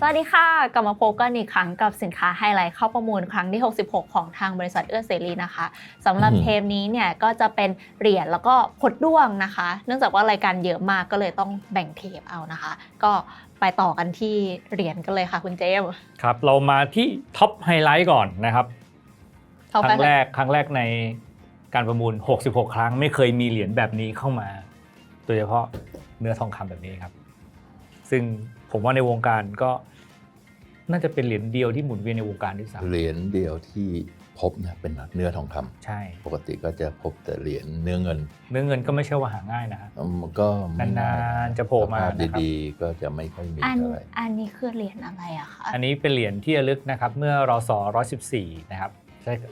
สวัสดีค่ะ กลับมาพบกันอีกครั้งกับสินค้าไฮไลท์เข้าประมูลครั้งที่ 66 ของทางบริษัทเอื้อเสรีนะคะสำหรับอืมเทปนี้เนี่ยก็จะเป็นเหรียญแล้วก็พดด้วงนะคะ เนื่องจากว่ารายการเยอะมากก็เลยต้องแบ่งเทปเอานะคะ ก็ไปต่อกันที่เหรียญกันเลยค่ะคุณเจมส์ครับเรามาที่ท็อปไฮไลท์ก่อนนะครับเข้าคไปรั้งเลแรยกครั้งแรกในการประมูล 66 ครั้ง ไม่เคยมีเหรียญแบบนี้เข้ามาโดยเฉพาะเนื้อทองคำแบบนี้ครับ ซึ่งผมว่าในวงการก็ น่าจะเป็นเหรียญเดียวที่หมุนเวียนในวงการที่สามเหรียญเดียวที่พบเนี่ยเป็นเนื้อทองคำใช่ ปกติก็จะพบแต่เหรียญเนื้อเงิน เนื้อเงินก็ไม่ใช่ว่าหาง่ายนะฮะมันก็ไม่ง่ายนานๆจะโผล่มาสภาพนะครับดีๆ ก็จะไม่ค่อยมีอันเท่าไหร่อันนี้คือเหรียญอะไรอะคะอันนี้เป็นเหรียญที่ระลึกนะครับ เมื่อรศ114 นะครับ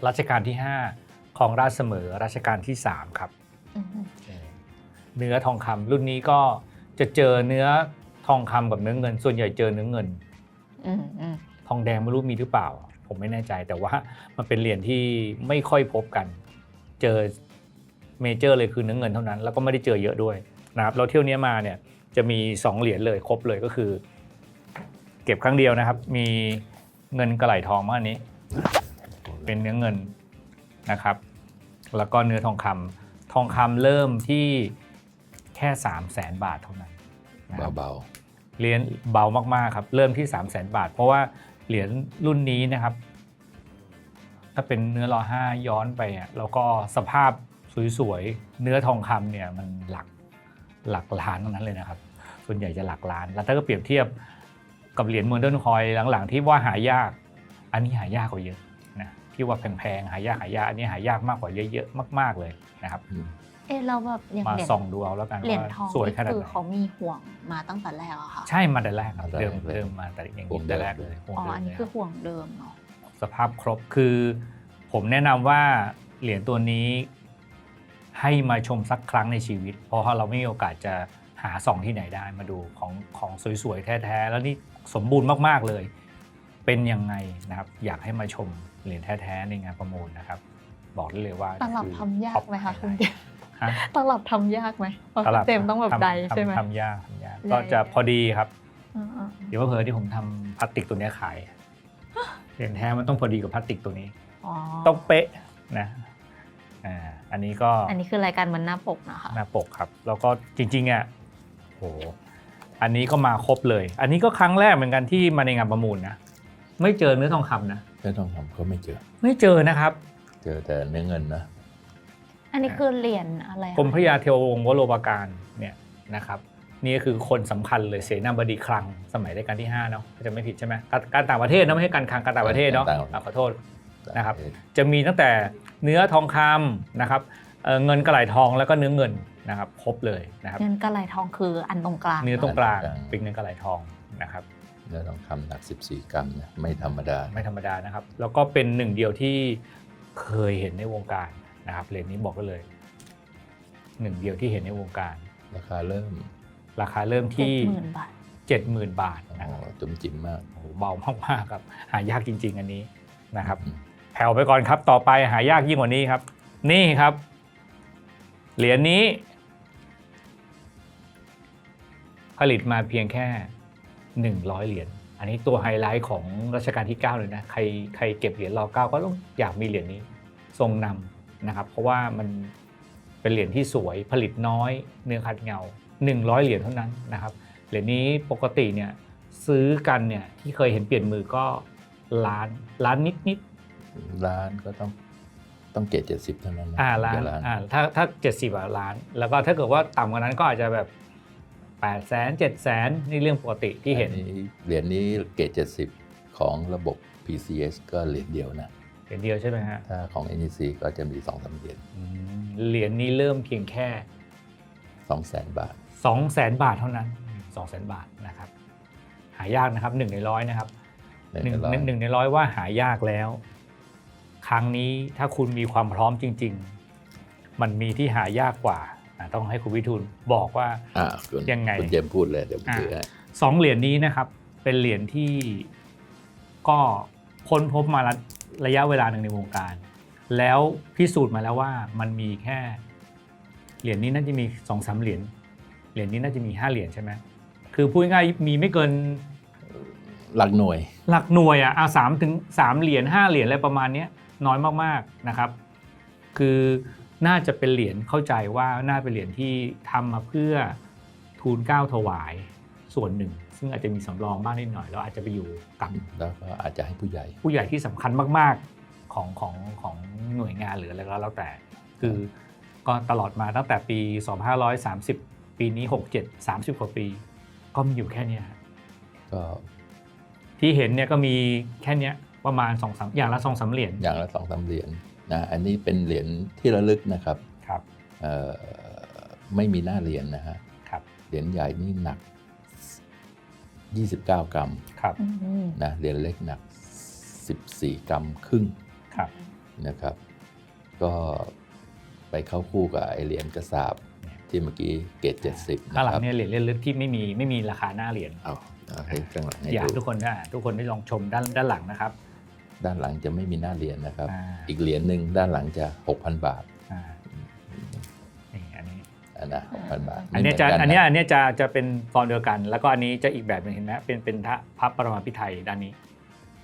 รัชกาลที่ 5 ของราชเสมอรัชกาลที่ 3 ครับอืมเนื้อทองคำรุ่นนี้ก็จะเจอเนื้อทองคำกับเนื้อเงิน ส่วนใหญ่เจอเนื้อเงินอืมอืม ทองแดงไม่รู้มีหรือเปล่า ผมไม่แน่ใจแต่ว่ามันเป็นเหรียญที่ไม่ค่อยพบกัน เจอเมเจอร์เลยคือเนื้อเงินเท่านั้น แล้วก็ไม่ได้เจอเยอะด้วยนะครับเราเที่ยวนี้มาเนี่ยจะมี 2 เหรียญเลยครบเลยก็คือ เก็บครั้งเดียวนะครับ มีเงินกระไหลทองมาอันนี้ เป็นเนื้อเงินนะครับ แล้วก็เนื้อทองคำทองคำเริ่มที่แค่ 3 0 0แสนบาทเท่านั้นนะครับเบา เหรียญเบามากๆครับ เริ่มที่ 3 0 0แสนบาท เพราะว่าเหรียญรุ่นนี้นะครับ ถ้าเป็นเนื้อรอห้าย้อนไปอะแล้วก็สภาพสวยๆ เนื้อทองคำเนี่ยมันหลักหลักล้านทั้งนั้นเลยนะครับ ส่วนใหญ่จะหลักล้าน แล้วถ้าก็เปรียบเทียบกับเหรียญโมเดิร์นคอยหลังๆ ที่ว่าหายาก อันนี้หายากกว่าเยอะนะที่ว่าแพงๆหายากหายากอันนี้หายากมากกว่าเยอะๆมาก ๆเลยนะครับ อืมเอ๊ะเราแบบอย่างมาเหรียญส่องดูเอาแล้วกันเหรียญว่าทองสวยนี่ขนาดคือไหนเขามีห่วงมาตั้งแต่แรกอะค่ะใช่มาแต่แรกครับเดิมเดิมมาแต่อย่างนี้แต่แรกเลยห่วงอ๋อเดิมอันนี้เลยคือห่วงเดิมเนาะสภาพครบคือ ผมแนะนำว่าเหรียญตัวนี้ ให้มาชมสักครั้งในชีวิต เพราะว่าเราไม่มีโอกาสจะหาส่องที่ไหนได้มาดูของของสวยๆแท้ๆแล้วนี่สมบูรณ์มากๆเลย เป็นยังไงนะครับ อยากให้มาชมเหรียญแท้ๆในงานประมูลนะครับ บอกได้เลยว่าตลับคือทำยากไหมคะคุณเจมส์ฮะ ตลับทำยากไหมเพราะตลับเจมส์ต้องแบบทำใดทำใช่ไหมทำยากทำยากใดก็จะพอดีครับอ่าเดี๋ยวว่าเพอที่ผมทำพลาสติกตัวเนี้ยขายเหรียญแท้มันต้องพอดีกับพลาสติกตัวนี้ๆอ๋อต้องเป๊ะนะอ่าอันนี้ก็อันนี้คือรายการมันหน้าปกนะคะหน้าปกครับ แล้วก็จริงๆอะโหอันนี้ก็มาครบเลย อันนี้ก็ครั้งแรกเหมือนกันที่มาในงานประมูลนะไม่เจอเนื้อทองคำนะเนื้อทองคำก็ไม่เจอ ไม่เจอนะครับ เจอแต่เนื้อเงินนะ อันนี้คือเหรียญอะไรคะกรมพระยาเทววงศ์วโรปการเนี่ยนะครับนี่ก็คือคนสำคัญเลยเสนาบดีคลังสมัยรัชกาลที่5เนาะจะไม่ผิดใช่ไหมการการต่างประเทศนะไม่ใช่การคลังการต่างประเทศเนาะการต่างอะขอโทษนะครับจะมีตั้งแต่เนื้อทองคำนะครับเอ่อเงินกระไหลทองแล้วก็เนื้อเงินนะครับครบเลยนะครับเงินกระไหลทองคืออันตรงกลางเนื้อตรงกลางเป็นเงินกระไหลทองนะครับเนื้อทองคำหนัก 14 กรัมนะไม่ธรรมดาไม่ธรรมดานะครับ แล้วก็เป็นหนึ่งเดียวที่เคยเห็นในวงการ นะครับเหรียญนี้บอกกันเลยหนึ่งเดียวที่เห็นในวงการ ราคาเริ่ม ราคาเริ่มที่หมื่นบาท 70,000 บาทโอ้นะครับโหจุ่มจิ๋มมากโอ้โหเบามากๆครับ หายากจริง ๆ อันนี้นะครับอืมแผ่วไปก่อนครับต่อไปหายากยิ่งกว่านี้ครับ นี่ครับ เหรียญนี้ ผลิตมาเพียงแค่ 100 เหรียญอันนี้ตัวไฮไลท์ของรัชกาลที่ 9 เลยนะ ใครใครเก็บเหรียญรอเก้าก็ต้องอยากมีเหรียญนี้ ทรงนำ นะครับ เพราะว่ามันเป็นเหรียญที่สวยผลิตน้อย เนื้อขัดเงา 100 เหรียญเท่านั้นนะครับเหรียญนี้ปกติเนี่ยซื้อกันเนี่ยที่เคยเห็นเปลี่ยนมือก็ล้านล้านนิดนิดร้านก็ต้องต้องเกรด70เท่านั้นนะๆอ่าล้านเดี๋ยวร้านอ่าถ้าถ้าเจ็ดสิบอะล้าน แล้วก็ถ้าเกิดว่าต่ำกว่านั้นก็อาจจะแบบ8ปดแสนเจ็ดแสนนี่เรื่องปกติที่เห็นอัเหรียญนี้เกรด70ของระบบ PCS ก็เหรียญเดียวนะ เหรียญเดียวใช่ไหมฮะถ้าของ NEC ก็จะมี2องสามเหรียญอืมเหรียญนี้เริ่มเพียงแค่สองแสนบาท 2 0 0แสนบาทเท่านั้น 2 0 0แสนบาทนะครับ หายากนะครับหนึ่งในร้อยนะครับหนึ่งในร้อยหนึ่งในร้อยว่าหายากแล้ว ครั้งนี้ถ้าคุณมีความพร้อมจริง ๆ มันมีที่หายากกว่าอะต้องให้คุณวิทูลบอกว่าอ่าคุณยังไงคุณเจมส์พูดเลยเดี๋ยวผมถือให้สองเหรียญนี้นะครับ เป็นเหรียญที่ก็ค้นพบมา ระระยะเวลาหนึ่งในวงการ แล้วพิสูจน์มาแล้วว่ามันมีแค่เหรียญนี้น่าจะมีสองสามเหรียญเหรียญนี้น่าจะมีห้าเหรียญใช่ไหมคือพูดง่ายๆมีไม่เกินหลักหน่วย หลักหน่วยอะเอาสามถึงสามเหรียญห้าเหรียญอะไรประมาณเนี้ยน้อยมากๆนะครับ คือน่าจะเป็นเหรียญเข้าใจว่าน่าเป็นเหรียญที่ทำมาเพื่อทูลเกล้าถวายส่วนหนึ่ง ซึ่งอาจจะมีสำรองบ้างนิดหน่อยแล้วอาจจะไปอยู่กับแล้วก็อาจจะให้ผู้ใหญ่ ผู้ใหญ่ที่สำคัญมาก ๆของของของหน่วยงานหรืออะไรก็แล้วแต่ คือก็ตลอดมาตั้งแต่ปี 2530 ปีนี้ 67 30 กว่าปี ก็มีอยู่แค่เนี้ยฮะก็ที่เห็นเนี่ยก็มีแค่เนี้ยประมาณ2อสอย่างละสองสามเหรียญอย่างละสองสามเหรียญนะอันนี้เป็นเหรียญที่ระลึกนะครับครับเอ่อไม่มีหน้าเหรียญนะฮะครับเหรียญใหญ่นี่หนัก 29 กรัมครับอืมนะเหรียญเล็กหนัก 14 กรัมครึ่งครับ นะครับ ก็ไปเข้าคู่กับไอเหรียญกระสาบที่เมื่อกี้เกรด70 ข้างนะหลัคงรับเนี่ยเหรียญเลึกๆที่ไม่มีไม่มีราคาหน้าเหรียญเอาเอาให้ข้างหลังให้อยากดูทุกคนนะทุกคนได้ลองชมด้านด้านหลังนะครับด้านหลังจะไม่มีหน้าเหรียญนะครับ อ่าอีกเหรียญหนึ่งด้านหลังจะ 6,000 บาทอ่านี่อัน นี้อันนะ6,000บาทอันเนี้ยจะเหมืกัอันเนี้ยอันเนี้ยจะจะเป็นฟอนต์เดียวกัน แล้วก็อันนี้จะอีกแบบหนึงเห็นไหมเป็นเป็นพระพระปรมาภิไธยด้านนี้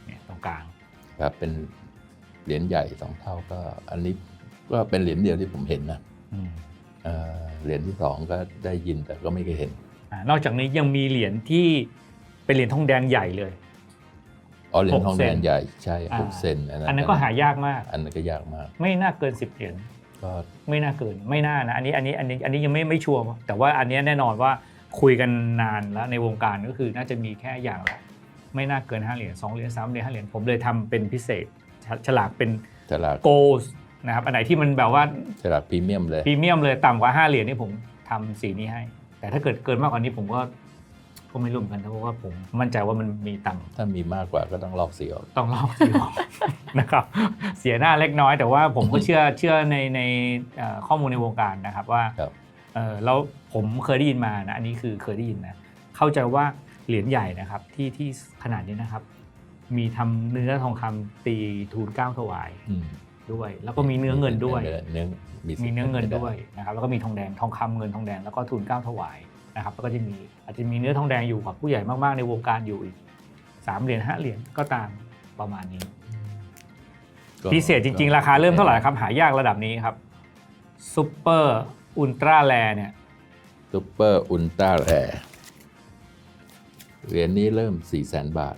เนี่ยตรงกลางครับเป็นเหรียญใหญ่สองเท่าก็อันนี้ก็เป็นเหรียญเดียวที่ผมเห็นนะอืมเอ่อเหรียญที่สองก็ได้ยินแต่ก็ไม่เคยเห็นอ่านอกจากนี้ยังมีเหรียญที่เป็นเหรียญทองแดงใหญ่เลยอ๋อเหรียญทองหกเซแดนงใหญ่ใช่อ่าหกเซนอันนั้นก็หายากมาก อันนั้นก็ยากมาก ไม่น่าเกิน10เหรียญ ก็ไม่น่าเกินไม่น่านะอันนี้อันนี้อันนี้อันนี้ยังไม่ไม่ชัวร์แต่ว่าอันเนี้ยแน่นอนว่าคุยกันนานแล้วในวงการก็คือน่าจะมีแค่อย่างละไม่น่าเกิน5เหรียญ2เหรียญ3เหรียญ5เหรียญผมเลยทำเป็นพิเศษฉฉลากเป็นฉลากโกลนะครับอันไหนที่มันแบบว่าฉลากพรีเมียมเลยพรีเมียมเลยต่ำกว่า5เหรียญนี่ผมทำสีนี้ให้ แต่ถ้าเกิดเกินมากกว่านี้ผมก็ ก็ไม่รู้เหมือนกันเพราะว่าผมมั่นใจว่ามันมีต่ำถ้ามีมากกว่าก็ต้องลอกสีออก ต้องลอกสีออก นะครับ เสียหน้าเล็กน้อยแต่ว่าผมก็เชื่อเชื่อในในเอ่อข้อมูลในวงการนะครับว่าครับ เออแล้วผมเคยได้ยินมานะอันนี้คือเคยได้ยินนะเข้าใจว่าเหรียญใหญ่นะครับที่ที่ขนาดนี้นะครับ มีทำเนื้อทองคำตีทูลเกล้าถวายอืมด้วย แล้วก็มีเนื้อเงินด้วย เนื้อมีสิทธิ์มีเนื้อเงินป็ไปได้วยนะครับแล้วก็มีทองแดงทองคำเงินทองแดงแล้วก็ทูลเกล้าถวาย นะครับแล้วก็จะมีอาจจะมีเนื้อทองแดงอยู่กับผู้ใหญ่มาก ๆ ในวงการอยู่อีกสามเหรียญห้าเหรียญก็ตามประมาณนี้ก็พิเศษจริง ๆ ราคาเริ่มเท่าไหร่ครับ หายากระดับนี้ครับซูเปอร์อุลตร้าแรเนี่ยซูเปอร์อุลตร้าแรเหรียญนี้เริ่ม 4 0 0 0 0 0บาท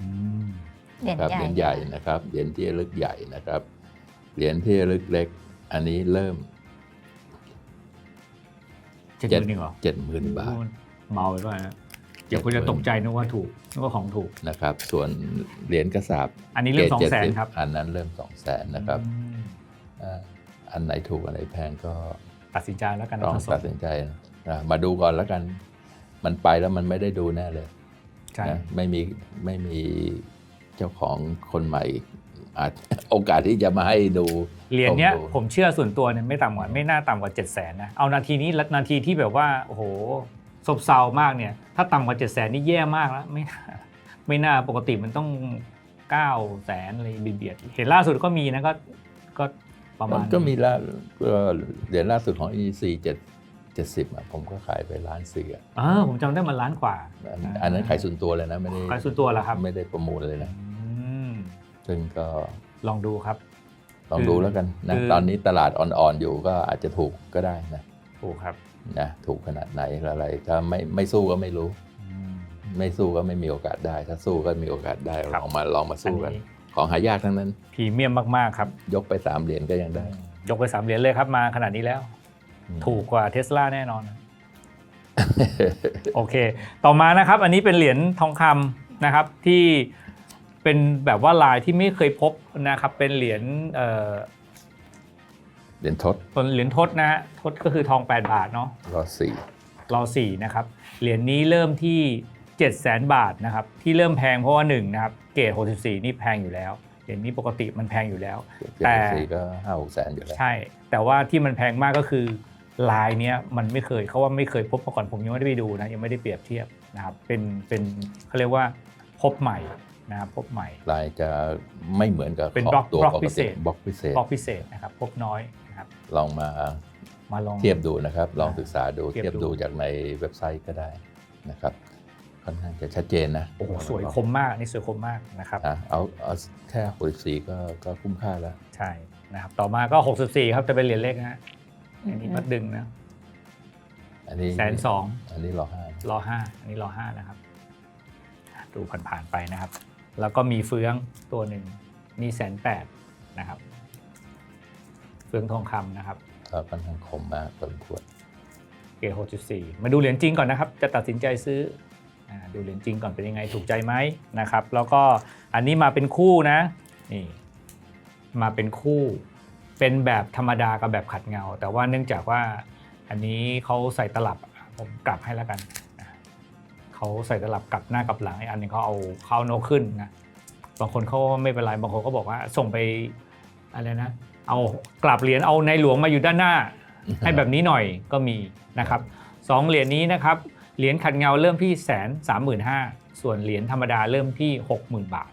เหรียญครับใหญ่เหรียญใหญ่นะครับเหรียญที่ระลึกใหญ่นะครับเหรียญที่ระลึกเล็ก อันนี้เริ่มเจ็ดหเจ็ดมื่นหนึ่งเหรอเจ็ดหมื่นบาท เมาไปป่ะฮะเดี๋ยวคุณจะตกใจนึกว่าถูกนึกว่าของถูก นะครับ ส่วนเหรียญกระสาบอันนี้เริ่มสองกรแสดน70ครับ อันนั้นเริ่ม2 0 0แสนนะครับอืมอ่าอันไหนถูกอันไหนแพงก็ตัดสินใจแล้วกันนะต้องทั้งสอตังดสินใจนะมาดูก่อนแล้วกัน มันไปแล้วมันไม่ได้ดูแน่เลยใช่นะไม่มีไม่มีเจ้าของคนใหม่อาจโอกาสที่จะมาให้ดูเหรียญเนี้ยผมดูผมเชื่อส่วนตัวเนี่ยไม่ต่ำกว่าไม่น่าต่ำกว่า7จ็ดแสนนะเอานาทีนี้ละนาทีที่แบบว่าโอ้โห ซบเซามากเนี่ย ถ้าต่ำกว่า7จ็ดแสนนี่แย่มากแล้ว ไม่น่าไม่น่าปกติมันต้อง9ก้าแสนอะไรเบียดๆเห็นล่าสุดก็มีนะก็ก็ประมาณก็มีละเอ่อเหรียญล่าสุดของ EC 7 70อะผมก็ขายไปล้านสี่อะเออผมจำได้มันล้านกว่าอันอันนั้นขายส่วนตัวเลยนะไม่ได้ขายส่วนตัวเหรอครับ ไม่ได้ประมูลเลยนะอืมซึ่งก็ลองดูครับ ลองคือดูแล้วกันนะคือตอนนี้ตลาดอ่อนๆอยู่ก็อาจจะถูกก็ได้นะถูกครับ นะถูกขนาดไหนอะไร ถ้าไม่ไม่สู้ก็ไม่รู้อืมไม่สู้ก็ไม่มีโอกาสได้ ถ้าสู้ก็มีโอกาสได้ครับลองมาลองมาอันสู้กันนี้ของหายากทั้งนั้นพรีเมียมมากๆครับ ยกไปสามเหรียญก็ยังได้ ยกไปสามเหรียญเลยครับมาขนาดนี้แล้วอืมถูกกว่าเทสลาแน่นอน โอเค ต่อมานะครับ อันนี้เป็นเหรียญทองคำนะครับที่เป็นแบบว่าลายที่ไม่เคยพบนะครับ เป็นเหรียญ เอ่อเหรียญทดส่วนเหรียญทศนะฮะทศก็คือทอง 8 บาทเนาะรอสี่รอสี่นะครับเหรียญนี้เริ่มที่ 7 0 0 0 0 0 บาทนะครับที่เริ่มแพงเพราะว่า1นะครับเกรด64 นี่แพงอยู่แล้วเหรียญนี้ปกติมันแพงอยู่แล้วเจ็ดแต่สี่ก็ห้าหกแสนอยู่แล้วใช่ แต่ว่าที่มันแพงมากก็คือลายเนี้ยมันไม่เคยเขาว่าไม่เคยพบมาก่อนผมยังไม่ได้ไปดูนะยังไม่ได้เปรียบเทียบนะครับเป็นเป็นเขาเรียกว่าพบใหม่นะครับพบใหม่ลายจะไม่เหมือนกับเป็นของบล็อกตัวบล็อกปกพิเศติษบล็อกพิเศษพบพิเศษนะครับพบน้อยนะครับ ลองมามาลองเทียบดูนะครับ ลองศึกษาดูเทียบเทียบดูดูจากในเว็บไซต์ก็ได้นะครับขค่อนข้างจะชัดเจนนะโอ้โหสวยคมมากอันนี่สวยคมมากนะครับอะเอาเอาแค่64ก็ก็คุ้มค่าแล้ว ใช่นะครับต่อมาก็ 64 ครับจะเป็นเหรียญเล็กนะฮะอันนี้พัดดึงนะอันนี้แสนสองอันนี้รอห้ารอห้าอันนี้รอห้านะครับ ดูผ่านๆไปนะครับ แล้วก็มีเฟืองตัวหนึ่งมีแสนแปดนะครับ เฟืองทองคำนะครับก็ค่อนข้างคมมากพอสมควรเกรด6.4มาดูเหรียญจริงก่อนนะครับ จะตัดสินใจซื้ออาดูเหรียญจริงก่อนเป็นยังไงถูกใจไหมนะครับ แล้วก็อันนี้มาเป็นคู่นะนี่มาเป็นคู่ เป็นแบบธรรมดากับแบบขัดเงา แต่ว่าเนื่องจากว่าอันนี้เขาใส่ตลับผมกลับให้แล้วกันอะเขาใส่ตลับกลับหน้ากลับหลังอีกอันหนึงเขาเอาเข้าโนขึ้นนะบางคนเขาไม่เป็นไรบางคนก็บอกว่าส่งไปอะไรนะ เอากลับเหรียญเอาในหลวงมาอยู่ด้านหน้า ให้แบบนี้หน่อยก็มีนะครับสองเหรียญนี้นะครับเหรียญขัดเงาเริ่มที่แสนสามหมื่นห้าส่วนเหรียญธรรมดาเริ่มที่หกหมื่นบาท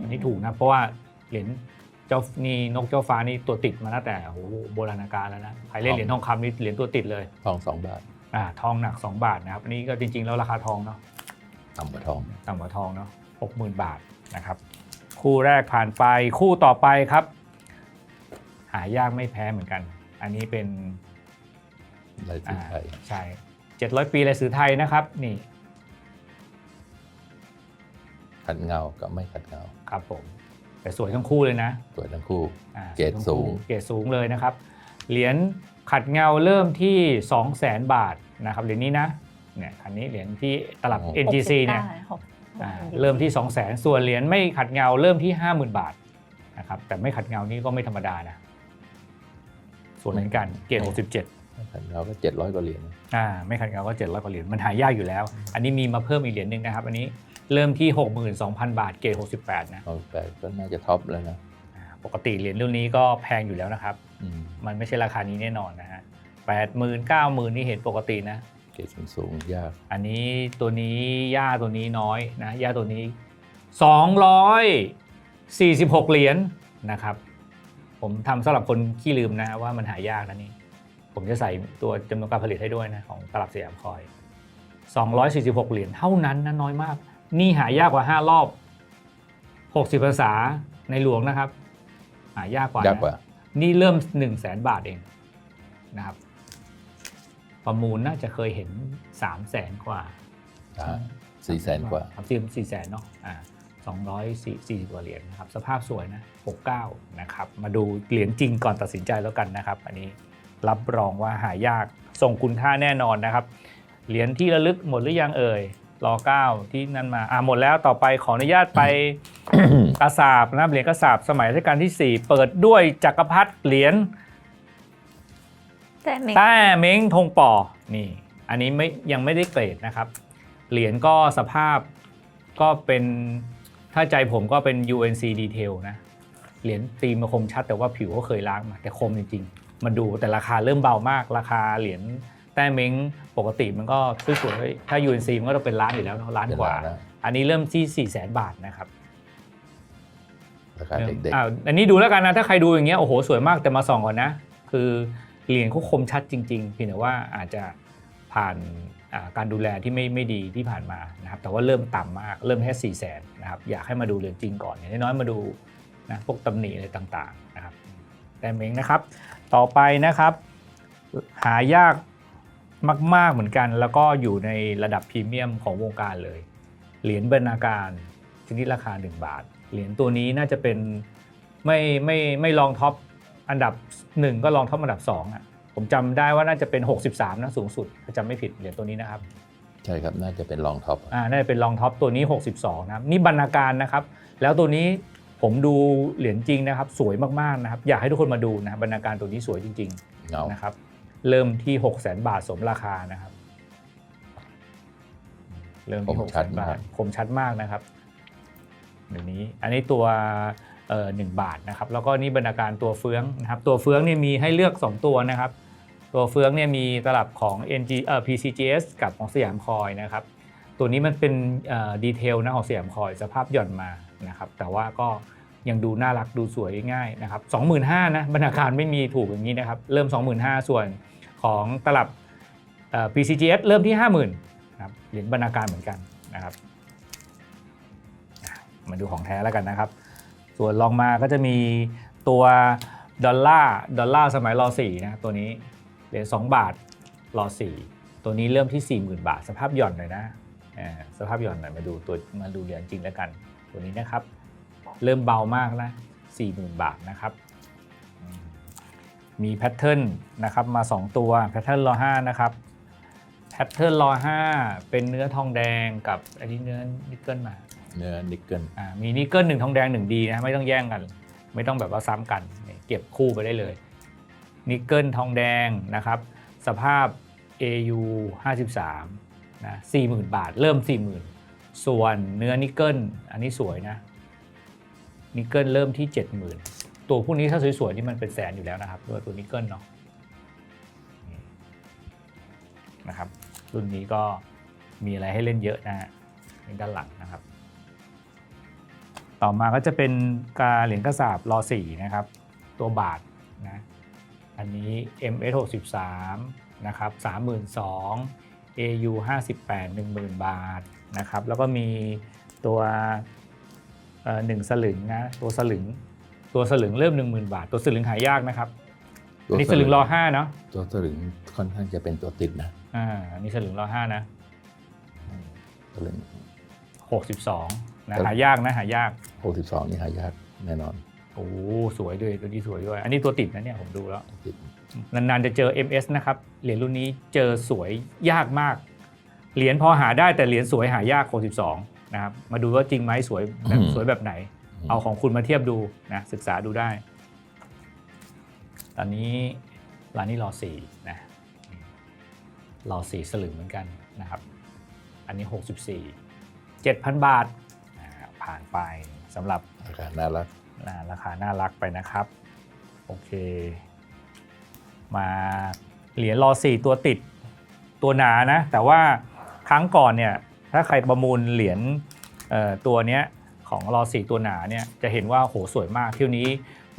อันนี้ถูกนะเพราะว่าเหรียญเจ้านี่นกเจ้าฟ้านี่ตัวติดมาตั้งแต่โอ้โหโบราณกาลแล้วนะใครเล่นเหรียญทองคำนี่เหรียญตัวติดเลยทองสองบาทอ่าทองหนัก 2 บาทนะครับอันนี้ก็จริงๆแล้วราคาทองเนาะต่ำกว่าทองต่ำกว่าทองเนาะหกหมื่นบาทนะครับคู่แรกผ่านไปคู่ต่อไปครับ หายากไม่แพ้เหมือนกัน อันนี้เป็นลายสีอ่าไทยใช่700ปีลายสือไทยนะครับนี่ขัดเงากับไม่ขัดเงาครับผมแต่สวยทั้งคู่เลยนะสวยทั้งคู่อ่าเกรดสูงเกรดสูงเลยนะครับ เหรียญขัดเงาเริ่มที่ 2 0 0แสนบาทนะครับเหรียญนี้นะเนี่ยอันนี้เหรียญที่ตลับโอ้ NGC เนี่ยหกอ่าเริ่มที่ 2 0 0แสนส่วนเหรียญไม่ขัดเงาเริ่มที่ 50,000 บาทนะครับแต่ไม่ขัดเงานี่ก็ไม่ธรรมดานะ ส่วนเหมือนกันเกรด67ไม่ขัดเงาก็เจ็ดร้อยกว่าเหรียญอ่าไม่ขัดเงาก็ 700กว่าเหรียญมันหายากอยู่แล้ว อันนี้มีมาเพิ่มอีกเหรียญหนึ่งนะครับ อันนี้เริ่มที่ 62,000 บาทเกรด68 นะเอาแปดก็น่าจะท็อปแล้วนะอ่าปกติเหรียญรุ่นนี้ก็แพงอยู่แล้วนะครับอืมมันไม่ใช่ราคานี้แน่นอนนะฮะแปดหมื่นเก้าหมื่นนี่เห็นปกตินะ เกรดสูงๆยาก อันนี้ตัวนี้ย่าตัวนี้น้อยนะย่าตัวนี้246เหรียญนะครับ ผมทำสำหรับคนขี้ลืมนะว่ามันหายากนะนี่ ผมจะใส่ตัวจำนวนการผลิตให้ด้วยนะของตลับสยามคอย 246 เหรียญเท่านั้นนะน้อยมาก นี่หายากกว่า 5 รอบ 60ภาษาในหลวงนะครับ หายากกว่านะยากกว่า นี่เริ่ม 1 0 0 0 0แสนบาทเองนะครับ ประมูลน่าจะเคยเห็น 3 0 0แสนกว่าสี่แสนกว่าครับสี่สี่แสนเนาะอ่า สองร้อยสี่สี่กว่าเหรียญนะครับสภาพสวยนะหกเก้านะครับมาดูเหรียญจริงก่อนตัดสินใจแล้วกันนะครับ อันนี้รับรองว่าหายากส่งคุณค่าแน่นอนนะครับเหรียญที่ระลึกหมดหรือยังเอ่ยรอเก้าที่นั่นมาอ่าหมดแล้วต่อไปขออนุญาตไปกระสาบนะครับเหรียญกระสาบสมัยรัชกาลที่ 4 เปิดด้วยจักรพรรดิเหรียญแต่เมกแต้เม้งธงป่อนี่ อันนี้ไม่ยังไม่ได้เกรดนะครับ เหรียญก็สภาพก็เป็น ถ้าใจผมก็เป็น UNC detail นะ เหรียญตีมาคมชัดแต่ว่าผิวก็เคยล้างมาแต่คมจริงๆ มาดูแต่ราคาเริ่มเบามาก ราคาเหรียญแต้เม้งปกติมันก็สวยๆถ้า UNC มันก็ต้องเป็นล้านอยู่แล้วเนอะล้านกว่าเป็นล้านนะอันนี้เริ่มที่4 0 0 0 0 0บาทนะครับราคาเด็กอ่าอันนี้ดูแล้วกันนะ ถ้าใครดูอย่างเงี้ยโอ้โหสวยมากแต่มาส่องก่อนนะ คือเหรียญเขาคมชัดจริง ๆ เพียงแต่ว่าอาจจะผ่านอ่า การดูแลที่ไม่ไม่ดีที่ผ่านมานะครับแต่ว่าเริ่มต่ำมากเริ่มแค่สี่แสนนะครับอยากให้มาดูเหรียญจริงก่อนอย่างน้อยมาดูนะพวกตำหนิอะไรต่างๆนะครับแต่เมงนะครับ ต่อไปนะครับ หายากมาก ๆเหมือนกัน แล้วก็อยู่ในระดับพรีเมียมของวงการเลย เหรียญบรรณาการชนิดราคา 1 บาท เหรียญตัวนี้น่าจะเป็นไม่ไม่ไม่ลองท็อปอันดับ 1 ก็ลองท็อปอันดับ2อะ ผมจำได้ว่าน่าจะเป็น 63 นะสูงสุดถ้าจำไม่ผิดเหรียญตัวนี้นะครับๆใช่ครับน่าจะเป็นรองท็อปอ่าน่าจะเป็นรองท็อปตัวนี้ 62 นะครับนี่บรรณาการนะครับ แล้วตัวนี้ผมดูเหรียญจริงนะครับ สวยมากๆนะครับ อยากให้ทุกคนมาดูนะบรรณาการตัวนี้สวยจริงๆเงานะครับ เริ่มที่6 0 0 0 0 0 บาทสมราคานะครับ เริ่มที่ค6ม0 0ชัด0 0บาทมากคมชัดมากนะครับเดี๋ยวนี้ อันนี้ตัวเอ่อ หนึ่งบาทนะครับแล้วก็นี่บรรณาการตัวเฟืองนะครับตัวเฟืองเนี่ยมีให้เลือก 2 ตัวนะครับ ตัวเฟืองเนี่ยมีตลับของ NG เอ่อ PCGS กับของสยามคอยนะครับ ตัวนี้มันเป็นดีเทลนะของสยามคอยสภาพหย่อนมานะครับ แต่ว่าก็ยังดูน่ารักดูสวยง่ายนะครับ25,000นะบรรณาการไม่มีถูกอย่างนี้นะครับ เริ่ม 25,000 ส่วนของตลับเอ่อ PCGS เริ่มที่ 50,000นะครับเหรียญบรรณาการเหมือนกันนะครับมาดูของแท้แล้วกันนะครับ ส่วนลองมาก็จะมีตัวดอลลาร์ดอลลาร์สมัยรอสี่นะตัวนี้เหรียญ2บาทรอสี่ตัวนี้เริ่มที่ 40,000 บาท สภาพหย่อนหน่อยนะอ่าสภาพหย่อนหน่อยมาดูตัวมาดูเหรียญจริงแล้วกัน ตัวนี้นะครับ เริ่มเบามากนะ40,000 บาทนะครับมมีแพทเทิร์นนะครับมา 2 ตัวแพทเทิร์นรอ5นะครับแพทเทิร์นรอ5เป็นเนื้อทองแดงกับอันนี้เนื้อนิกเกิลมา เนื้อนิกเกิลอ่ามีนิกเกิลหนึ่งทองแดงหนึ่งดีนะไม่ต้องแย่งกัน ไม่ต้องแบบว่าซ้ำกัน เก็บคู่ไปได้เลยนิกเกิลทองแดงนะครับ สภาพ AU 53นะ40,000 บาท เริ่ม 40,000 ส่วนเนื้อนิกเกิลอันนี้สวยนะนิกเกิลเริ่มที่ 70,000 ตัวพวกนี้ถ้าสวยๆนี่มันเป็นแสนอยู่แล้วนะครับตัวตัวนิกเกิลเนาะนี่นะครับรุ่นนี้ก็มีอะไรให้เล่นเยอะนะฮะในด้านหลังนะครับ ต่อมาก็จะเป็นกาเหรียญกระสาบรอ4นะครับ ตัวบาทนะอันนี้ MS 63นะครับ32,000 AU 58 10,000 บาทนะครับแล้วก็มีตัวเอ่อหนึ่งสลึงนะตัวสลึง ตัวสลึงเริ่ม 10,000 บาท ตัวสลึงหายากนะครับอันนี้สลึงรอ5เนาะตัวสลึงค่อนข้างจะเป็นตัวติดนะอ่าอันนี้สลึงรอ5นะอืมสลึง62นะหายากนะหายาก 62 นี่หายากแน่นอนโอ้สวยด้วยตัวนี้สวยด้วย อันนี้ตัวติดนะเนี่ยผมดูแล้วติดนานๆจะเจอ MS นะครับเหรียญรุ่นนี้เจอสวยยากมาก เหรียญพอหาได้แต่เหรียญสวยหายาก62นะครับมาดูว่าจริงไหมสวยแบบสวยแบบไหน เอาของคุณมาเทียบดูนะศึกษาดูได้ ตอนนี้ร้านนี้รอสี่นะรอสี่สลึงเหมือนกันนะครับ อันนี้ 64 7,000 บาทอ่าผ่านไป สำหรับราคาน่ารักอ่าราคาน่ารักไปนะครับ โอเค มาเหรียญรอสี่ตัวติดตัวหนานะ แต่ว่าครั้งก่อนเนี่ยถ้าใครประมูลเหรียญเอ่อตัวเนี้ยของรอสี่ตัวหนาเนี่ยจะเห็นว่าโหสวยมากเที่ยวนี้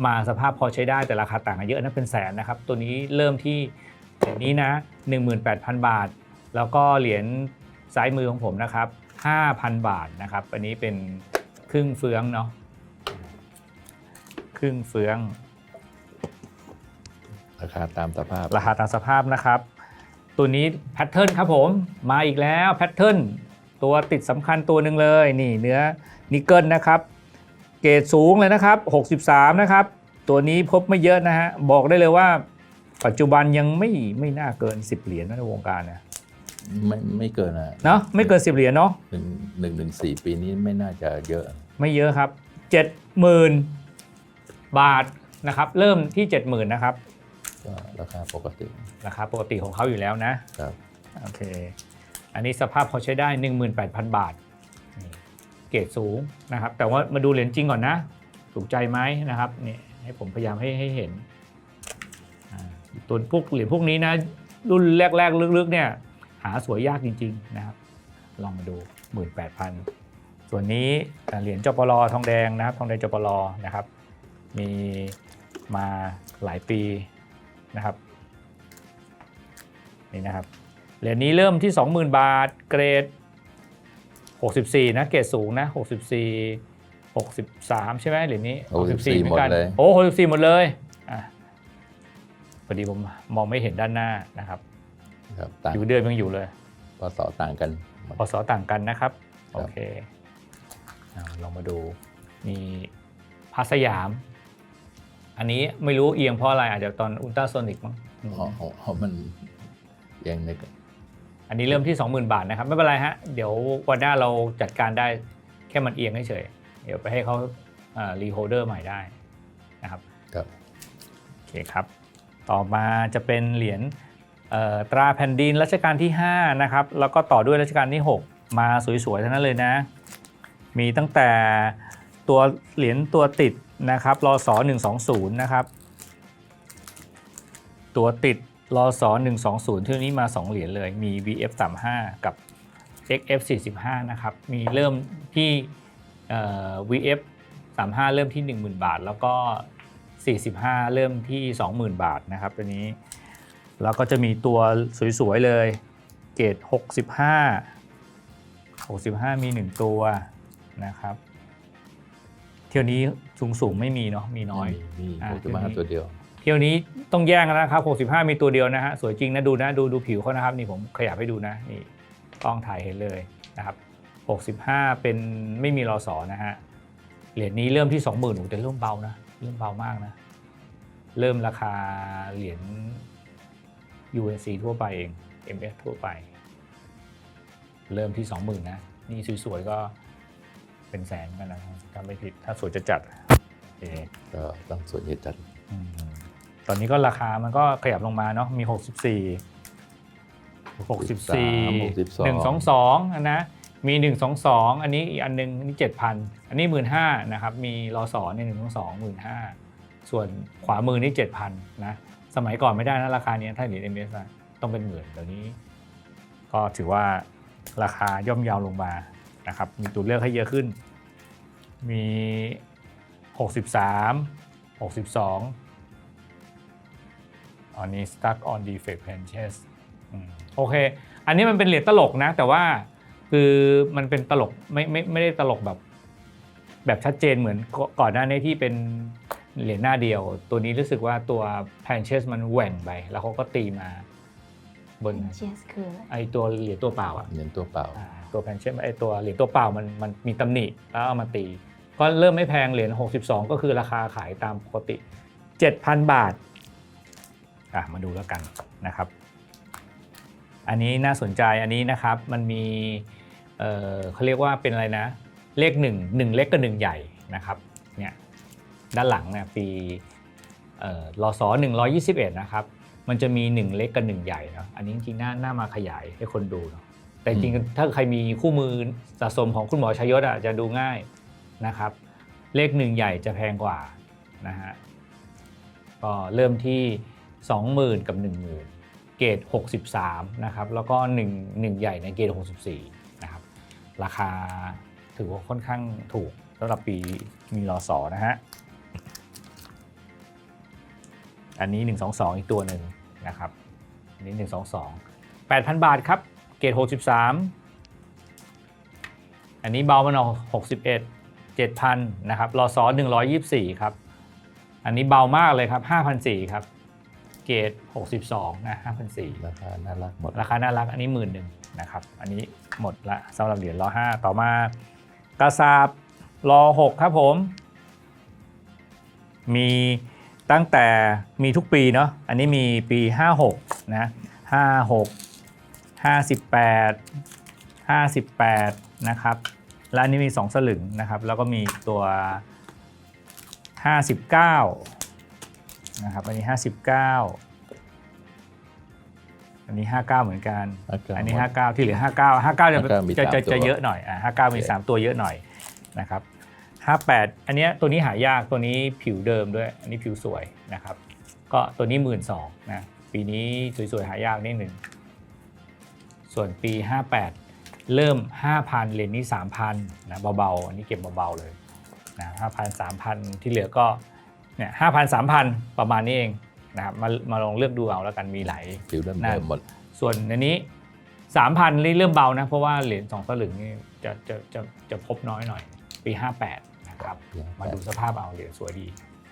มาสภาพพอใช้ได้แต่ราคาต่างกันเยอะนะเป็นแสนนะครับ ตัวนี้เริ่มที่เหรียญนี้นะ 18,000 บาท แล้วก็เหรียญซ้ายมือของผมนะครับ 5,000 บาทนะครับ อันนี้เป็น ครึ่งเฟืองเนาะครึ่งเฟือง ราคาตามสภาพ ราคาตามสภาพนะครับ ตัวนี้แพทเทิร์นครับผมมาอีกแล้วแพทเทิร์นตัวติดสำคัญตัวหนึ่งเลยนี่เนื้อนิกเกิลนะครับ เกรดสูงเลยนะครับ 63 นะครับ ตัวนี้พบไม่เยอะนะฮะ บอกได้เลยว่า ปัจจุบันยังไม่ไม่น่าเกิน 10 เหรียญนะในวงการนะไม่ไม่เกินอะเนาะไม่เกิน 10 เหรียญเนาะหนึ่งหนึ่งหนึ่งสี่ปีนี้ไม่น่าจะเยอะ ไม่เยอะครับ 70,000 บาทนะครับ เริ่มที่ 70,000นะครับก็ราคาปกติราคาปกติของเขาอยู่แล้วนะครับ โอเค อันนี้สภาพพอใช้ได้ 18,000 บาทนี่เกรดสูงนะครับ แต่ว่ามาดูเหรียญจริงก่อนนะ ถูกใจไหมนะครับนี่ให้ผมพยายามให้ให้เห็นอ่าตัวพวกเหรียญพวกนี้นะ รุ่นแรก ๆ ลึกๆเนี่ยหาสวยยากจริง ๆ นะครับ ลองมาดู 18,000 ส่วนนี้อ่าเหรียญจปรทองแดงนะครับทองแดงจปรนะครับ มีมาหลายปีนะครับนี่นะครับเหรียญนี้เริ่มที่ 20,000 บาทเกรด 64 นะเกรดสูงนะ64 63 ใช่ไหมเหรียญนี้64เหมือนกันหมดเลยโอ้64 หมดเลยอะพอดีผมมองไม่เห็นด้านหน้านะครับครับต่างอยู่เดือนยังอยู่เลยพศต่างกันพศต่างกันนะครับครับโอเคอ่า ลองมาดูมีพาสยาม อันนี้ไม่รู้เอียงเพราะอะไรอาจจะตอนอุลตราโซนิกมั้งอืมอ๋ออ๋ออ๋อมันยังนึกอันนี้เริ่มที่ 20,000 บาทนะครับ ไม่เป็นไรฮะ เดี๋ยววันหน้าเราจัดการได้แค่มันเอียงเฉยๆเดี๋ยวไปให้เขารีโฮเดอร์ใหม่ได้นะครับครับโอเคครับ ต่อมาจะเป็นเหรียญเอ่อตราแผ่นดินรัชกาลที่ 5 นะครับ แล้วก็ต่อด้วยรัชกาลที่ 6 มาสวยๆทั้งนั้นเลยนะ มีตั้งแต่ตัวเหรียญตัวติดนะครับรอสอ120 นะครับ ตัวติดรอสอ120 ที่นี้มา 2 เหรียญเลย มี VF 35 กับ XF 45 นะครับ มีเริ่มที่เอ่อ VF 35 เริ่มที่ 10,000 บาท แล้วก็ 45 เริ่มที่ 20,000 บาทนะครับตัวนี้ แล้วก็จะมีตัวสวย ๆ เลย เกรด65 65 มี 1 ตัว นะครับ เที่ยวนี้สูงสูงๆไม่มีเนาะมีน้อย มีอ่าหกสิบห้าเดี๋ยวนี้ตัวเดียว เที่ยวนี้ต้องแย่งกันนะครับ 65 มีตัวเดียวนะฮะ สวยจริงนะ ดูนะ ดูดูผิวเขานะครับ นี่ผมขยับให้ดูนะ นี่กล้องถ่ายเห็นเลยนะครับ 65 เป็นไม่มีรอสอนะฮะ เหรียญนี้เริ่มที่ 20,000โอ้แต่เริ่มเบานะ เริ่มเบามากนะ เริ่มราคาเหรียญ UNC ทั่วไปเอง MS ทั่วไป เริ่มที่ 20,000นะ นี่สวยๆก็ เป็นแสนกันนะครับถ้าไม่ผิดถ้าสวยจะจัดโอเคก็ต้องส่วนใหญ่จัดอืมตอนนี้ก็ราคามันก็ขยับลงมาเนาะมี 64 64 62 122อันนะมี 122 อันนี้อีกอันหนึงอันนี้7,000 อันนี้ 15,000นะครับมีรอสอเนี่ย122 15,000ส่วนขวามือนี่7,000นะสมัยก่อนไม่ได้นะราคาเนี้ยถ้าเหรียญ MS อะต้องเป็นหมื่นเดี๋ยวนี้ ก็ถือว่าราคาย่อมเยาวลงมา นะครับ มีตัวเลือกให้เยอะขึ้น มี 63 62 อันนี้ stuck on defect punches อืมโอเค อันนี้มันเป็นเหรียญตลกนะ แต่ว่าคือมันเป็นตลกไม่ไม่ไม่ได้ตลกแบบแบบชัดเจนเหมือนกก่อนหน้านี้ที่เป็นเหรียญหน้าเดียว ตัวนี้รู้สึกว่าตัว punches มันแหว่งไป แล้วเขาก็ตีมาบนเชียสคืออะไรไอตัวเหรียญตัวเปล่าอะเงินตัวเปล่าอ่า ตัวแพนเช่นไอตัวเหรียญตัวเปล่ามันมันมีตำหนิแล้วเอามาตี ก็เริ่มไม่แพงเหรียญ62 ก็คือราคาขายตามปกติ 7,000 บาทอะมาดูแล้วกันนะครับ อันนี้น่าสนใจอันนี้นะครับมันมีเอ่อเขาเรียกว่าเป็นอะไรนะ เลข 1 1 เล็กกับ1ใหญ่นะครับเนี่ยด้านหลังเนี่ยปีเอ่อรอสอ121 นะครับ มันจะมี 1 เล็กกับ1ใหญ่เนาะ อันนี้จริงๆน่าน่ามาขยายให้คนดูเนาะ แต่จริงๆถ้าใครมีคู่มือสะสมของคุณหมอชยศอะจะดูง่ายนะครับ เลข1ใหญ่จะแพงกว่านะฮะก็เริ่มที่ 20,000 กับ 10,000 เกรด63 นะครับ แล้วก็ 1 1 ใหญ่ในเกรด64 นะครับ ราคาถือว่าค่อนข้างถูกสำหรับปีมีรอสอนะฮะ อันนี้ 122 อีกตัวหนึ่งนะครับ อันนี้ 122 8,000 บาทครับ เกรด63 อันนี้เบามันออก61 7,000นะครับรอสอ124 ครับ อันนี้เบามากเลยครับ5,004ครับ เกรด62นะ5,004ราคาน่ารักหมด ราคาน่ารักอันนี้หมื่นหนึ่งนะครับ อันนี้หมดละสำหรับเหรียญรอห้าต่อมากระสาบรอหกครับผม มีตั้งแต่มีทุกปีเนาะ อันนี้มีปี 56 นะ 56 58 58 นะครับ และอันนี้มี 2 สลึงนะครับ แล้วก็มีตัว 59 นะครับ อันนี้ 59 อันนี้ 59 เหมือนกัน59อันนี้ 59 ที่เหลือ 59 59 จะ59มีจะสามจะตัวจะเยอะหน่อยอ่า59 มีโอเค3ตัวเยอะหน่อยนะครับ 58 อันเนี้ยตัวนี้หายาก ตัวนี้ผิวเดิมด้วย อันนี้ผิวสวยนะครับ ก็ตัวนี้ 1 2ื่นนะ ปีนี้สวยๆ หายากนิดหนึ่ง ส่วนปี 58 เริ่ม 5,000เหรียญนี้3,000นะเบาๆ อันนี้เก็บเบาๆเลยนะ5,000 3,000 ที่เหลือก็เนี่ย5,000 3,000 ประมาณนี้เองนะครับมามาลองเลือกดูเอาแล้วกันมีหลายผิวเริ่มน่าเดิมหมด ส่วนอันนี้สามพันนี่เริ่มเบานะ เพราะว่าเหรียญสองสลึงนี่จะจะจะจะพบน้อยหน่อย ปี 58 นะครับ มาดูสภาพเอาเหรียญสวยดี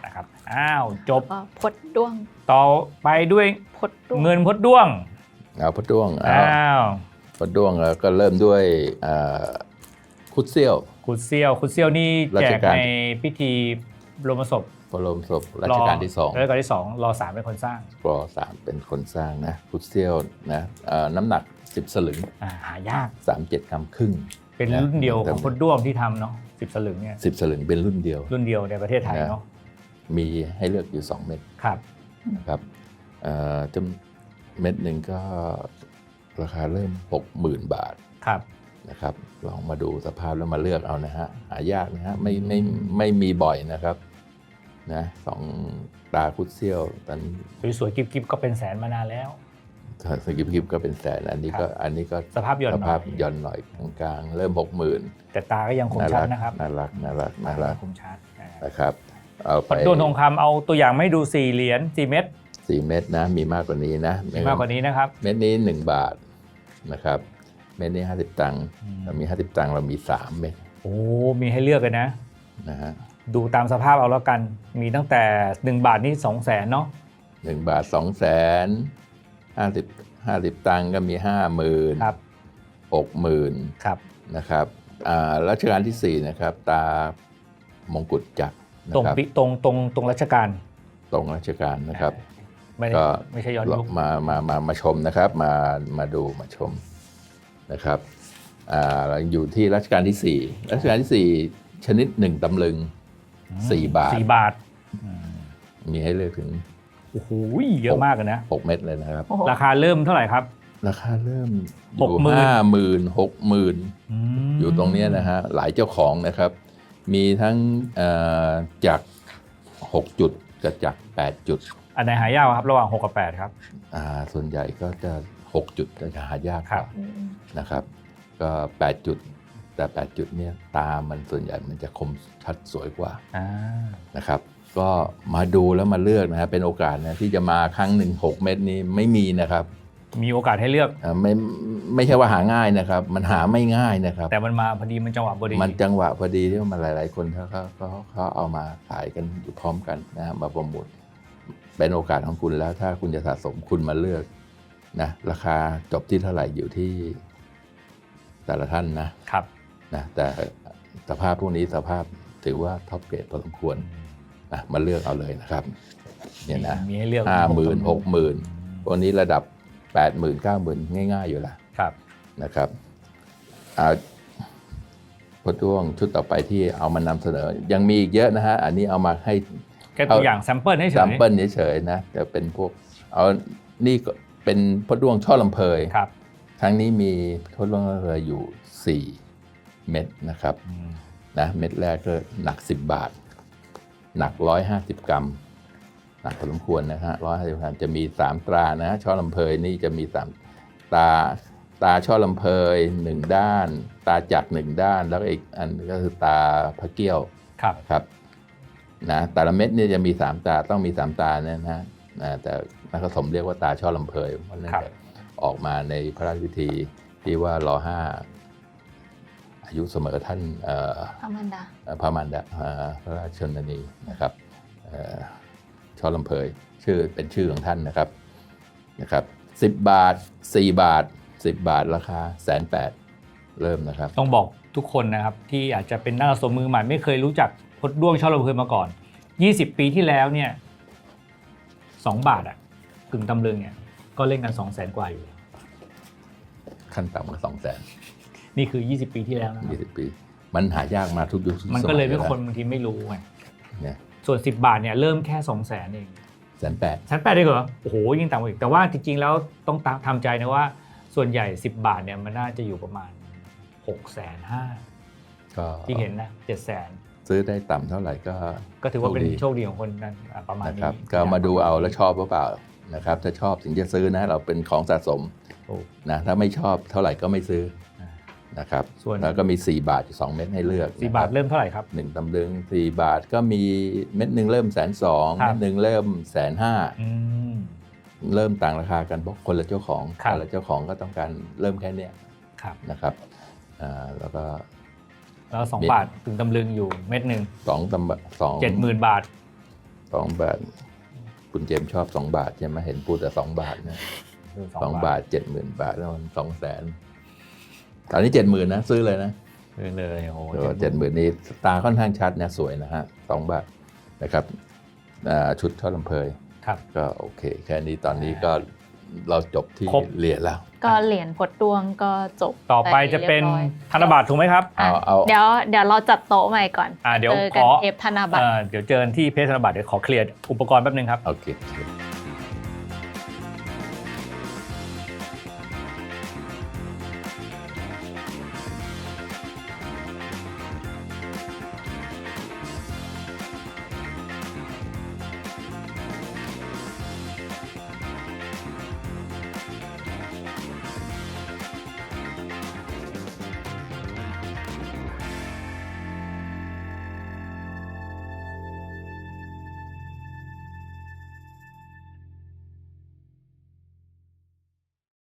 นะครับ อ้าว จบก็พดด้วง ต่อไปด้วยพดด้วงเงินพดด้วง เอาพระด้วงเอาอ้าวพระด้วงแล้วก็เริ่มด้วยอ่าคุดเซี่ยวคุดเซียวคุดเซียวนี่รัแจชกกาลในพิธีบรมศพพระบรมศพรัชกาลที่สองรัชกาลที่สองรอสามเป็นคนสร้างปอสามเป็นคนสร้างนะคุดเซี่ยวนะอ่าน้ำหนัก10สลึงอ่าหายาก37กรัมครึ่งเป็นนะรุ่นเดียวคขรับองพดด้วงที่ทำเนาะสิบสลึงเนี่ย10สลึงเป็นรุ่นเดียว รุ่นเดียวในประเทศไทยเนาะมีให้เลือกอยู่2เม็ดครับนะครับเอ่อจำ เม็ดหนึ่งก็ราคาเริ่ม 60,000 บาทครับนะครับลองมาดูสภาพแล้วมาเลือกเอานะฮะหายากนะฮะไม่ไม่ไม่มีบ่อยนะครับนะสองตาคุดเซี่ยวตอนนี้สวยๆกิ๊บๆก็เป็นแสนมานานแล้วสกิปกิปก็เป็นแสนอันนี้ก็อันนี้ก็สภาพหย่อนหน่อยสภาพหย่อนหน่อยกลางๆเริ่มหกหมื่นแต่ตาก็ยังคมน่าชัรัดนะครับน่ารักน่ารักน่ารักคมชัดอ่านะครับเอาไปปัดโดนทองคำเอาตัวอย่างไม่ดู4เหรียญ4เม็ด สี่เม็ดนะ มีมากกว่านี้นะมีมากกว่านี้นะครับ เม็ดนี้ 1 บาทนะครับม็ดนี้ห้าสิบตังค์เรามีห้าสิบตังค์เรามีสามเม็ดโอ้มีให้เลือกเลยนะนะฮะดูตามสภาพเอาแล้วกัน มีตั้งแต่ 1 บาทนี่2 0 0แสนเนาะหนึ่งบาทสองแสนห้าสิบห้าสิบตังค์ก็มีห้าหมื่นครับหกหมื่นครับนะครับอ่ารัชกาลที่สี่นะครับ ตามงกุฎจักรนะตรงครับปิตรงตรงตรงรัชการตรงรัชกาลนะครับ ไม่ได้ก็ไม่ใช่ย้อนยุคมามามามาชมนะครับ มามาดูมาชมนะครับอ่าเราอยู่ที่รัชกาลที่สี่รัชกาลที่สี่ชนิดหนึ่งตำลึงสี่บาทสี่บาท มีให้เลือกถึงโอ้โหเยอะมากเลยนะ6เม็ดเลยนะครับโอ้โหราคาเริ่มเท่าไหร่ครับ ราคาเริ่มอหยู่กหมื่นห้าหมื่นหกหมื่นมอยู่ตรงเนี้ยนะฮะหลายเจ้าของนะครับ มีทั้งเอ่อจาก6จุดกับจาก8จุด อันไหนหายากครับระหว่าง 6 กับ 8 ครับ อ่าส่วนใหญ่ก็จะ 6 จุดก็จะหายากกครัว่าบอืมนะครับ ก็ 8 จุดแต่ 8 จุดเนี่ยตามันส่วนใหญ่มันจะคมชัดสวยกว่าอ่านะครับ ก็มาดูแล้วมาเลือกนะฮะเป็นโอกาสนะที่จะมาครั้งหนึ่ง6เม็ดนี้ไม่มีนะครับ มีโอกาสให้เลือกอ่าไม่ไม่ใช่ว่าหาง่ายนะครับ มันหาไม่ง่ายนะครับ แต่มันมาพอดีมันจังหวะพอดีมันจังหวะพอดีที่มันหลาย ๆ คนเขาเขาเขาเขาเอามาขายกันอยู่พร้อมกันนะฮะมาประมูล เป็นโอกาสของคุณแล้วถ้าคุณจะสะสมคุณมาเลือกนะราคาจบที่เท่าไหร่อยู่ที่แต่ละท่านนะครับนะแต่สภาพพวกนี้สภาพถือว่าท็อปเกรดพอสมควรนะมาเลือกเอาเลยนะครับเนี่ยนะมีให้เลือกห้าหมื่นหกหมื่นวันนี้ระดับแปดหมื่นเก้าหมื่นง่าย ๆ อยู่แล้วครับนะครับอ่าพอช่วงชุดต่อไปที่เอามานำเสนอ ยังมีอีกเยอะนะฮะอันนี้เอามาให้ แค่ตัวอย่างแซมเปิลให้เฉซัมยเปิลเฉยๆนะจะเป็นพวกเอานี่ก็เป็นพอด้วงช่อลำเพยครับครั้งนี้มีพอด้วงช่อลำเพยอยู่ 4 เม็ดนะครับอืมนะเม็ดแรกก็หนัก 10 บาท หนัก 150 กรัม หนักพอสมควรนะฮะ150กรัมจะมี 3 ตรานะฮะช่อลำเพยนี่จะมี3ตาตาช่อลำเพยหนึ่งด้าน ตาจักรหนึ่งด้าน แล้วก็อีกอันก็คือตาพระเกี้ยวครับครับ นะแต่ละเม็ดเนี่ยจะมี3ตาต้องมี3ตาเนี่ยนะนะแต่นักผสมเรียกว่าตาช่อลำเพยเพราะนั่นครับแหละออกมาในพระราชพิธีที่ว่ารอห้าอายุเสมอท่านเอ่อพระมันดาเอ่อพระมารดาเอ่อพระราชชนนีนะครับเอ่อช่อลำเพยชื่อเป็นชื่อของท่านนะครับนะครับสิบบาทสี่บาทสิบบาทราคาแสนแปดเริ่มนะครับ ต้องบอกทุกคนนะครับที่อาจจะเป็นนักสะสมมือใหม่ไม่เคยรู้จัก พดด้วงช่อลำเพลินมาก่อน 20 ปีที่แล้วเนี่ย2บาทอะกึ่งตำลึงเนี่ยก็เล่นกัน2 0 0แสนกว่าอยู่ ขั้นต่ำก็สองแสนนี่คือ 20 ปีที่แล้วนะครับยี่สิบปี มันหายากมาทุกยุคทุมันสก็เลยอไม่แวคนบางทีไม่รู้ไงเนี่ยส่วน 10 บาทเนี่ยเริ่มแค่2 0 0แสนเองแสนแปดแสนแปดได้เหรอโอ้โหยิ่งต่ำกว่าอีกแต่ว่าจริงๆแล้วต้องตามทำใจนะว่า ส่วนใหญ่ 10 บาทเนี่ยมันน่าจะอยู่ประมาณ6 5 0 0 0ก็ที่เห็นนะ7 0 0 0 0 ซื้อได้ต่ำเท่าไหร่ก็ ก็ถือว่าเป็นโชคดีโชคดีของคนนั้นอะประมาณนะนี้ครับก็มาดูเอาแล้วชอบหรือเปล่านะครับถ้าชอบถึงจะซื้อนะเราเป็นของสะสมโอ้นะถ้าไม่ชอบเท่าไหร่ก็ไม่ซื้ออ่านะครับส่วนแล้วก็มี 4 บาทอยู่2เม็ดให้เลือกสี่นะคบาทเริ่มเท่าไหร่ครับหนึ่งตำลึงสี่บาทก็มีเม็ดหนึ่งเริ่มแสนสองครับเม็ดหนึ่งเริ่มแสนห้าอืมเริ่มต่างราคากันเพราะคนละเจ้าของครับแต่ละเจ้าของก็ต้องการเริ่มแค่เนี้ยครับนะครับอ่าแล้วก็ แล้วสองมีบาทถึงตำลึงอยู่เม็ดหนึ่งสองตำบะสองเจ็ดหมื่นบาทสองบาท คุณเจมส์ชอบสองบาทใช่ไหมเห็นพูดแต่สองบาทนะสองบาทเจ็ดหมื่นบาทแล้วมันสองแสนตอนนี้เจ็ดหมื่นนะซื้อเลยนะเลยเลยโอ้โหเจ็ดหมื่นนี้ตาค่อนข้างชัดนะสวยนะฮะสองบาทนะครับอ่าชุดช่อลำเพยครับก็โอเค แค่นี้ตอนนี้ก็ เราจบที่ครบ เหรียญแล้ว ก็เหรียญพดดวงก็จบต่อไปจะเป็นรียบร้อยธนบัตรถูกไหมครับ อะเอาเอา เดี๋ยวเดี๋ยวเราจัดโต๊ะใหม่ก่อนอ่าเดี๋ยวเจอขกันอ เทปธนบัตร เอ่อเดี๋ยวเจอกันที่เพจธนบัตรเดี๋ยวขอเคลียร์อุปกรณ์แป๊บนึงครับ โอเค